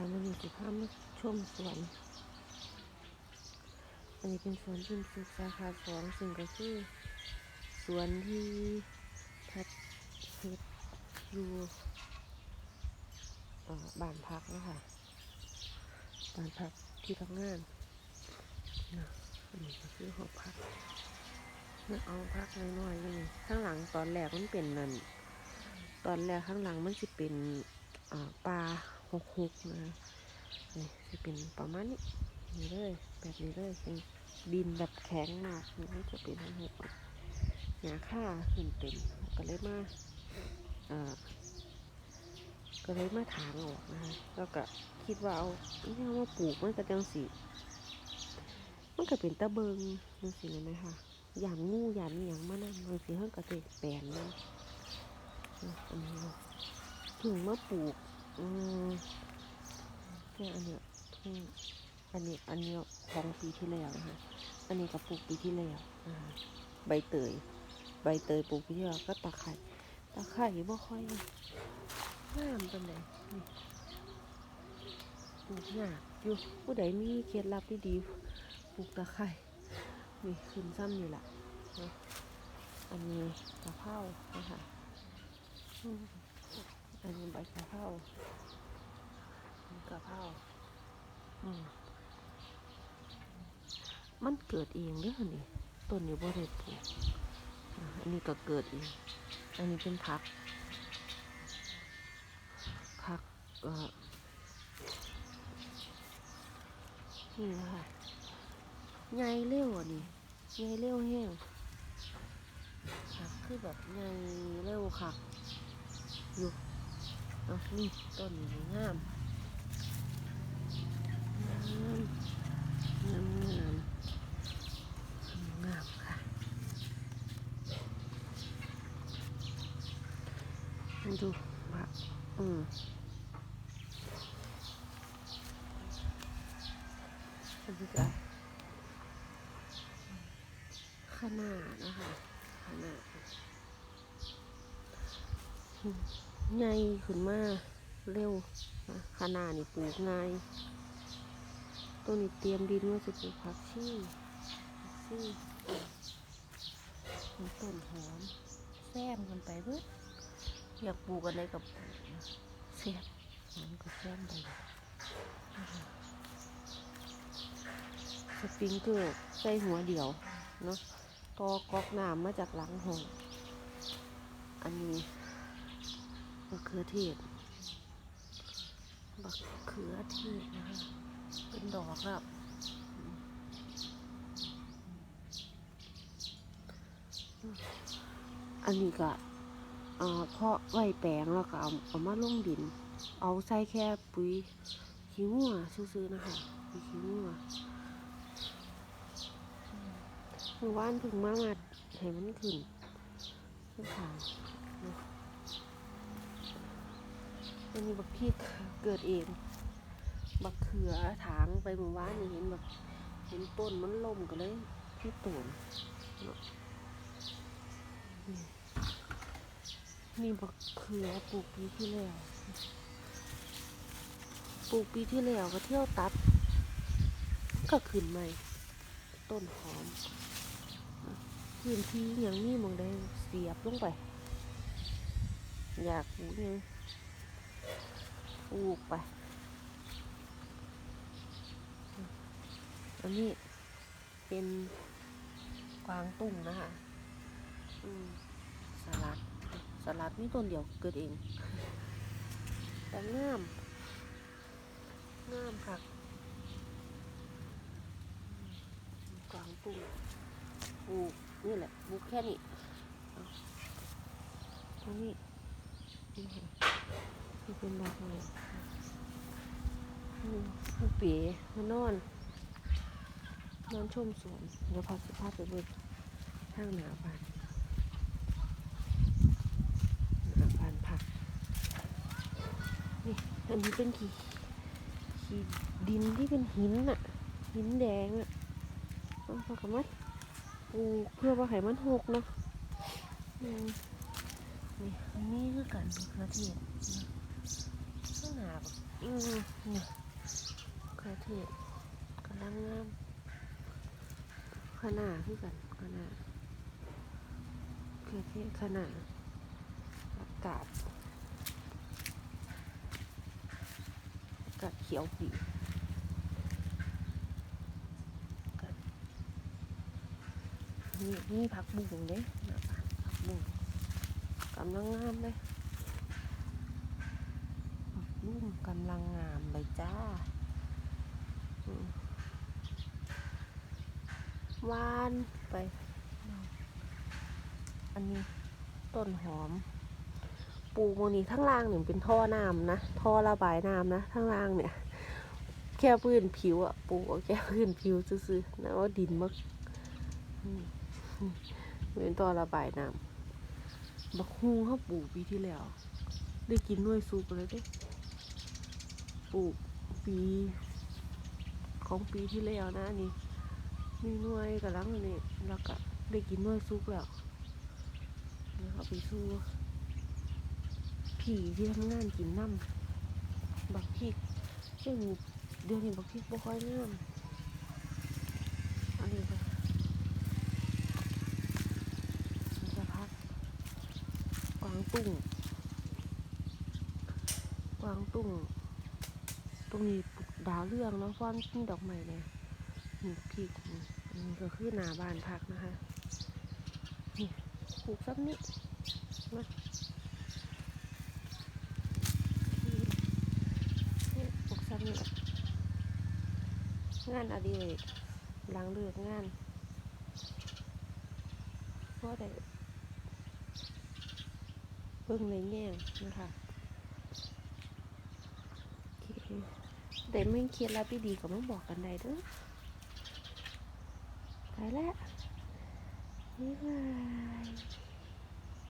ค่ะมันมีสิภาพมาชมสวน อันนี้เป็นสวนชุมสุขสาขาสองซึ่งก็คือ สวนที่พทย์เฮ็ดอยู่บ้านพักนะคะบ้านพักที่ทำงานนะอันนี้ก็คือหอพักเนี่ยเอาพักน้อยๆนี่ข้างหลังตอนแรกมันเป็นนั่น ตอนแรกข้างหลังมันจะเป็นอ่าปลา หกหกนะนี่จะเป็นประมาณนี้นี่เลยแบบนี้เลยเป็นดินแบบแข็งมากนี่มันจะเป็นหกหกหญ้าค่าขึ้นเต็มก็เลยมาเอ่อก็เลยมาถางออกนะคะแล้วก็คิดว่าเอาเนี่ยเอมาปลูกมันก็จังสีมันก็เป็นตะเบิงจังสีเลยไหมคะอย่านงูอย่านอหย่างมานั่นบางทีเพิ่นก็จะแปลนนั่นนะอันนี้เนาะถึงมาปลูก อืมเนี่ยอันเนี้ยเพิ่งอันนี้อันนี้ของปีที่แล้วนะคะอันนี้ก็ปลูกปีที่แล้วใบเตย ใบเตยปลูกปีที่แล้วก็ตะไคร่ตะไคร่บ่ค่อยงามปานใดนี่ปลูกยากอยู่ผู้ใดมีเคล็ดลับที่ดีปลูกตะไคร่นี่ขึ้นซ้ำนี่แหละเนาะอันนี้กะเพรานะคะ อันนี้ใบกะเพราอันนี้กะเพราอืมมันเกิดเองเด้อนี่ต้นนี้บ่ได้ปลูกอันนี้ก็เกิดเอง อันนี้เป็นผักผักเออนี่นะคะใหญ่เร็วอะนี่ใหญ่เร็วแห้งผักคือแบบใหญ่เร็วค่ะอยู่ เอานี่ต้นงามงามงามงามงามามค่ะดูผักอืมอันนี้ก็ขนาดนะคะขนาด ใหญ่ขึ้นมาเร็วขนาดนี่ปลูกง่ายตัวนี้เตรียมดินว่าจะปลูกผักชีผักชีต้นหอมแซมกันไปเบิดอยากปลูกอะไรกับแซมหอมก็แซมไปสปริงเกอร์ใส่หัวเดียวเนาะตอกอกน้ำมาจากหลังห้องอันนี้ มะเขือเทศมะเขือเทศนะคะเป็นดอกครับอันนี้ก็เอ่อเพาะไว้แปลงแล้วก็เอาเอามาลงดิน เอาใส่แค่ปุ๋ยขี้งัวซื้อๆนะคะปุ๋ยขี้งัวเมื่อวานเพิ่งมามาให้มันขึ้นขึ้นขาง อันนี้บักพริกเกิดเอง บักเขือถางไปเมื่อวานนี่เห็นแบบเห็นต้นมันล่มก็เลยพี่ตูนเนาะนี่นี่บักเขือปลูกปีที่แล้ว ปลูกปีที่แล้วก็เที่ยวตัด ก็ขึ้นใหม่ ต้นหอมพื้นที่อย่างนี้มองได้เสียบลงไป อยากปลูกยัง ปลูกไปอันนี้เป็นกวางตุ้งนะคะอืมสลัด สลัดนี่ต้นเดียวเกิดเอง แต่งาม งามค่ะกวางตุ้งปลูกนี่แหละปลูกแค่นี้เอาตรงนี้นี่ค่ะที่ เป็นแบบนี้ผู้เป๋มานอน นอนชมสวนเดี๋ยวพาสภาพไปเบิ่งทางหนาบานหนาบานผัก นี่ อันนี้เป็นขี้ขี้ดินที่เป็นหินน่ะหินแดงอะเอาพากมัดปลูกเพื่อว่าให้มันหกเนาะอืมนี่อันนี้คือการปลูกกระเทียมนะข้าง หนาอืมนี่กระเทียมกำลังงามขนาดคือกันขนาดกระเทียมขนาดอากาศอากาศเขียวปีนี่นี่ผักบุ้งเด้หน้าบ้านผักบุ้งกำลังงามเลย บุ้งกำลังงามเลยจ้า วานไป อันนี้ต้นหอมปลูกโมนี่ทั้งล่างเนี่ยเป็นท่อน้ำนะ ท่อระบายน้ำนะทั้งล่างเนี่ย แค่พื้นผิวอะปลูกแค่พื้นผิวซื่อๆนะว่าดินมักเป็นท่อระบายน้ำบักฮุงเขาปลูกปีที่แล้ว ได้กินหน่วยซุปเลยด้ ปลูกปีของปีที่แล้วนะนี่มีหน่วยกำลังนี่แล้วก็ได้กินหน่วยซุกแล้วแล้วเอาไปสู้ผีที่ทำงานกินน้ำบักพริกซึ่งเดี๋ยวนี้บักพริกบ่ค่อยงามอันนี้ก็จะพักกวางตุ้งกวางตุ้ง ตรงนี้ดาวเรืองเนาะเพราะมีดอกไม้เนี่ยนี่พีกนี่ก็คือหนาบานพักนะคะ นี่ปลูกซ้ำนี่นะนี่นี่ปลูกซ้ำนี่งานอดิเรกหลังเลิกงานเพราะได้เบิ่งในแง่นะคะ แต่ไม่เครียดแล้วพี่ดีก็มาบอกกันได้เด้อไปแล้วบ๊ายบาย